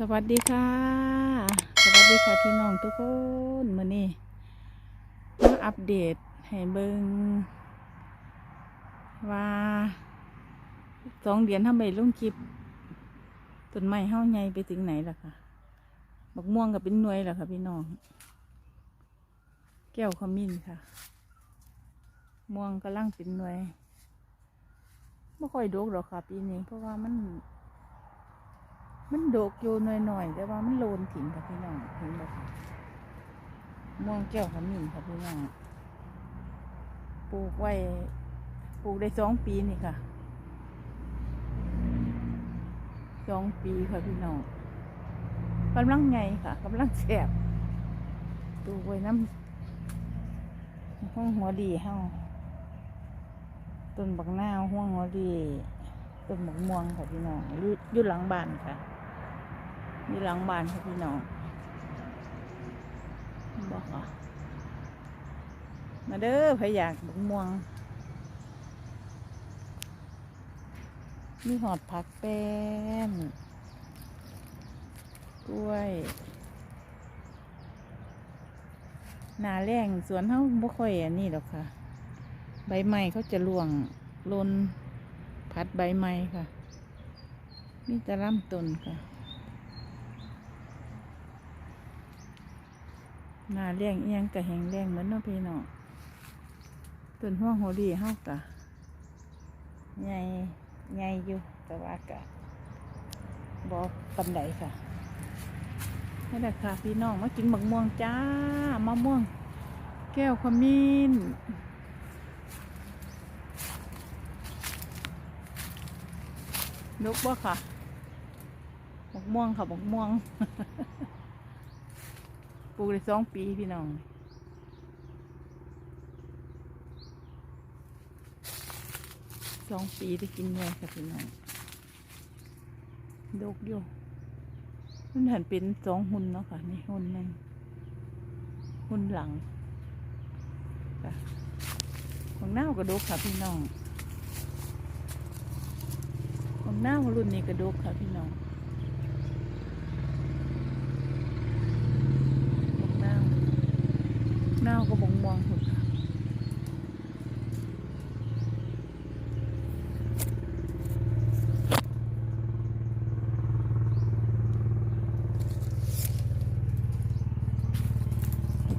สวัสดีค่ะ สวัสดีค่ะพี่น้องทุกคนมื่อนี้มาอัปเดตให้เบิงว่าสองเดือนทำไปลงคลิปต้นไม้เฮาใหญ่ไปถึงไหนล่ะค่ะบักม่วงกับเป็นหน่วยล่ะค่ะพี่น้อง แก้วขมิ้นค่ะ ม่วงกำลังเป็นหน่วยไม่ค่อยดกหรอกค่ะปีนี้เพราะว่ามัน มันโดกอยู่หน่อยๆแต่ว่ามันโลนถิ่นค่ะพี่น้องเห็นบ่คะม่วงแก้วขมิ้นค่ะพี่น้องปลูกไว้ปลูกได้สองปีนี่ค่ะสองปีค่ะพี่น้องกำลังไงค่ะกำลังแสบปลูกไว้น้ำห้องหัวดีเฮาต้นบักนาวห้องหัวดีต้นบักม่วงค่ะพี่น้องอยู่หลังบ้านค่ะ อยู่หลังบ้านค่ะพี่น้องบอกค่ะมาเด้อพยากบักม่วง มีหอดผักแป้นกล้วยหนาแรงสวนเขาบ่ค่อยอันนี้หรอกค่ะ ใบไม้เขาจะล่วงลนพัดใบไม้ค่ะ มีแต่ลำต้นค่ะ หนาเลี้ยงเอียงกะแหงแรงเหมือนน้องพี่น้องต้นหัวหัวดีเฮากะใหญ่ใหญ่อยู่แต่ว่ากะบอปันไดค่ะนี่แหละค่ะพี่น้องมากินมะม่วงจ้ามะม่วง แก้วขมิ้นนกบ่ค่ะมะม่วงค่ะมะม่วง ปลูกได้สองปีพี่น้องสองปีได้กินเลยค่ะพี่น้องดกอยู่มันหันเป็นสองหุ่นเนาะค่ะนี่หุ่นหนึ่งหุ่นหลังค่ะของหน้ากระดกค่ะพี่น้องของหน้ารุ่นนี้กระดกค่ะพี่น้อง บกนาว หน้าก็บงมองสุดค่ะ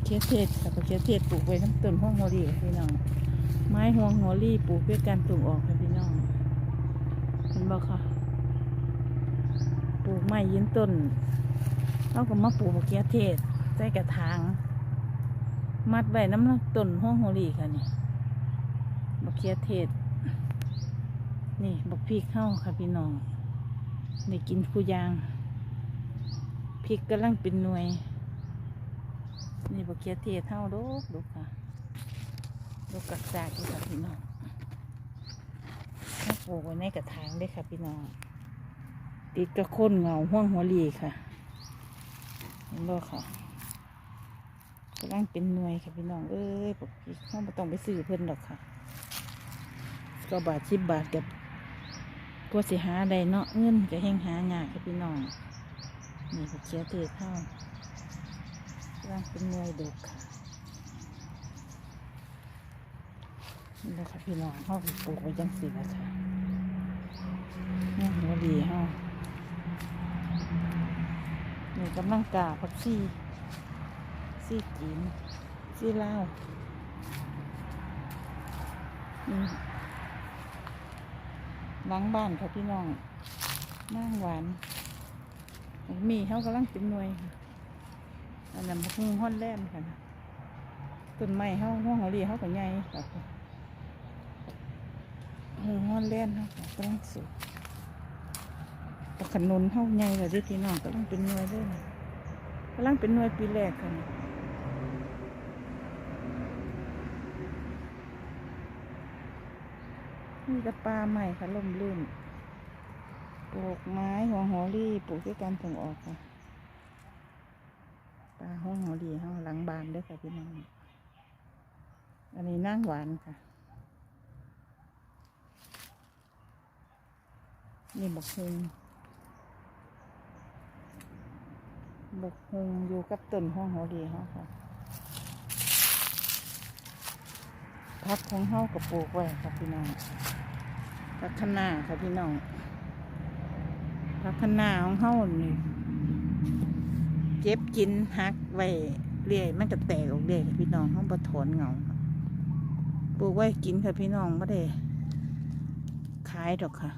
เคียเทศค่ะเคียเทศปลูกไว้น้ำต้นห้องหัวรีพี่น้อง ไม้ห่วงหัวรีปลูกเพื่อการส่งออกค่ะพี่น้องเห็นบ่ค่ะ ปลูกไม้ยืนต้นเราก็มาปลูกเขือเทศใส่กระถาง มัดไว้น้ำต้นห้องโฮลีค่ะนี่มะเขือเทศ นี่บักพริกเข้าค่ะพี่น้องได้กินผู้ยางพริกกำลังเป็นหน่วย นี่บักเขือเทศเท่าดกดกค่ะดกกักจากอยู่ค่ะพี่น้องมาปลูกไว้ในกระถางเลยค่ะพี่น้อง ติดกระค้นเงาห้วงหัวลีค่ะเห็นบ่ค่ะ กำลังเป็นหน่วยค่ะพี่น้องเอ้ยปกติเขาม่ต้องไปซื้อเพิ่นหรอกค่ะ ก็บาทสิบบาทกับกว่าสิหาได้เนาะเงินก็แห้งหายากค่ะพี่น้องนี่ก็เชียเทศเท่ากำลังเป็นหน่วยดกค่ะนี่แหละค่ะพี่น้องเขาก็ปลูกไว้จังสิละค่ะนี่หัวดีเฮานี่กำลังกาผักซี่ ซี่จีนซี่ลาวนี่หลังบ้านค่ะพี่น้องนั่งหวาน มีเขากำลังเป็นหน่วยอันนั้นพุงห้อนแล่นค่ะต้นไม้เขาห้องเขาเรีเขาก็ใหญ่ค่ะหุงห้อนแล่นเขากำลังสุกปขนุนเท่าไงเลยที่พี่น้องกำลังเป็นหน่วยเลยกำลังเป็นหน่วยปีแรกค่ะนี่ นี่กระปลาใหม่ค่ะล่มลื่นปลูกไม้หัวหอรี่ปลูกด้วยการส่งออกค่ะปลาหัวหอรี่เฮาหลังบานด้วยค่ะพี่น้องอันนี้นั่งหวานค่ะ นี่บกฮงบกฮงอยู่กับต้นห้องหัวดีเฮาค่ะ พักของเฮากับปลูกไว้ค่ะพี่น้องพักคะน้าค่ะพี่น้องพักคะน้าของเฮานี่เจ็บกินหักไว้เรื่อยมันก็แตกออกเรื่อยค่ะพี่น้องเฮาบ่ถอนเหงาปลูกไว้กินค่ะพี่น้องบ่ได้ขายดอกค่ะ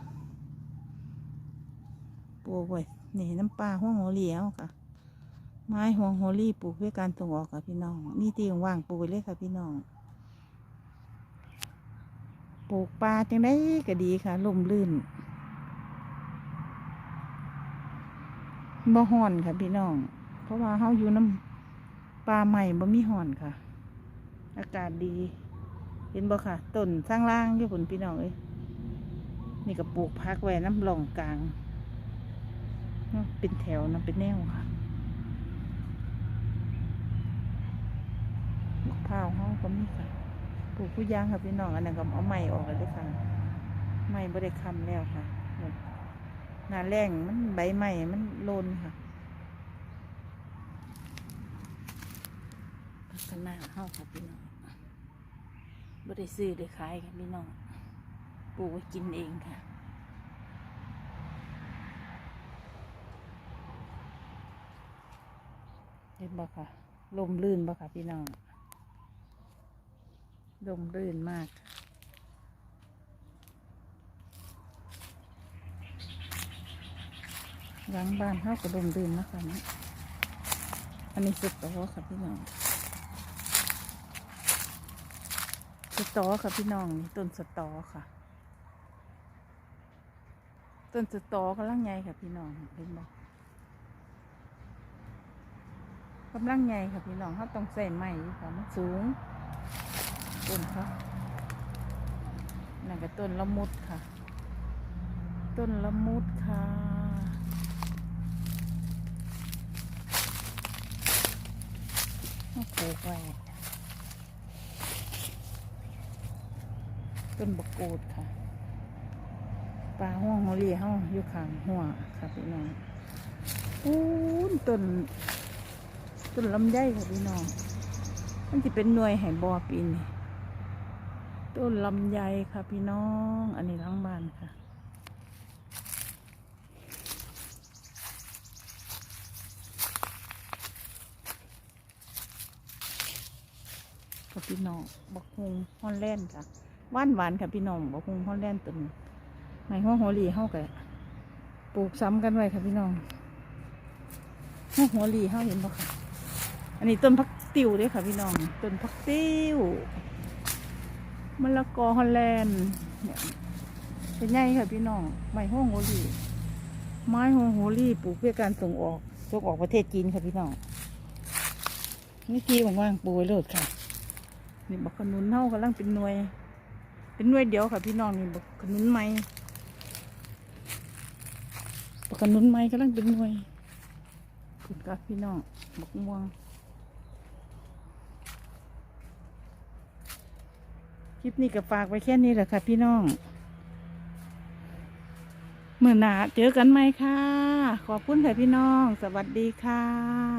ปลูกไว้นี่น้ำปลาห้วงหัวเหลียวค่ะ ไม้ห่วงโฮลี่ปลูกเพื่อการส่งออกค่ะพี่น้องนี่ที่ว่างปลูกไว้เลยค่ะพี่น้อง ปลูกปลาจังได้ก็ดีค่ะลมลื่นบ่ห่อนค่ะพี่น้อง เพราะว่าเฮาอยู่น้ำปลาใหม่บ่มีห่อนค่ะ อากาศดี เห็นบ่ค่ะต้นสร้างล่างอยู่ผลพี่น้องเอ้ยนี่ก็ปลูกพักไว้น้ำหลองกลางเป็นแถวนะเป็นแนวค่ะมะพร้าวเฮาก็มีค่ะ ปลูกผู้ยางค่ะพี่น้องอันนั้นก็เอาไม้ออกแล้วด้วยค่ะไม้บ่ได้คำแล้วค่ะหน้าแรงมันใบไม้มันโลนค่ะพัฒนาเฮาค่ะพี่น้องบ่ได้ซื้อได้ขายค่ะพี่น้องปลูกไว้กินเองค่ะเห็นบ่ค่ะลมลื่นบ่ค่ะพี่น้อง ลมลื่นมาก หลังบ้านเฮาก็ลมลื่นนะคะนี่อันนี้สุดต่อค่ะพี่น้องสตอค่ะพี่น้องนี่ต้นสตอค่ะ ต้นสตอกำลังใหญ่ค่ะพี่น้องเห็นบ่กกำลังใหญ่ค่ะพี่น้องเขาต้องใส่ไม้อยู่ค่ะมันสูง ต้นเขานั่นก็ต้นละมุดค่ะ ต้นละมุดค่ะเขาปลูกไว้ต้นบกกูดค่ะ ปลาห้วงหัวเรียห้องอยู่ข้างหัวค่ะพี่น้องปูนต้นต้นลำไยค่ะพี่น้อง มันจะเป็นหน่วยแห่บอปีน ต้นลำไยค่ะพี่น้อง อันนี้ทั้งบ้านค่ะค่ะพี่น้องบักฮงฮอนแลนด์ค่ะหวานหวานค่ะพี่น้องบักฮงฮอนแลนด์ต้นไม้ห้องหัวหลีเฮากันปลูกซ้ำกันไว้ค่ะพี่น้องห้องหัวหลีเฮาเห็นบ่ค่ะ อันนี้ต้นพักติวเด้วยค่ะพี่น้อง ต้นพักติว มะละกอฮอลแลนด์เนี่ยเป็นไงค่ะพี่น้องไม้ห้องโฮลี่ไม้ห้องโฮลี่ปลูกเพื่อการส่งออกส่งออกประเทศจีนค่ะพี่น้องนี่ทีว่างๆปลูกไว้โลดค่ะ นี่บักขนุนเท่ากำลังเป็นหน่วย เป็นหน่วยเดียวค่ะพี่น้องนี่บักขนุนไม้บักขนุนไม้กำลังเป็นหน่วยคุณกับพี่น้องบักม่วง ลิปนี้ก็ฝากไว้แค่นี้แหละค่ะ พี่น้องเมื่อหนาเจอกันไหมค่ะ ขอบคุณค่ะพี่น้อง สวัสดีค่ะ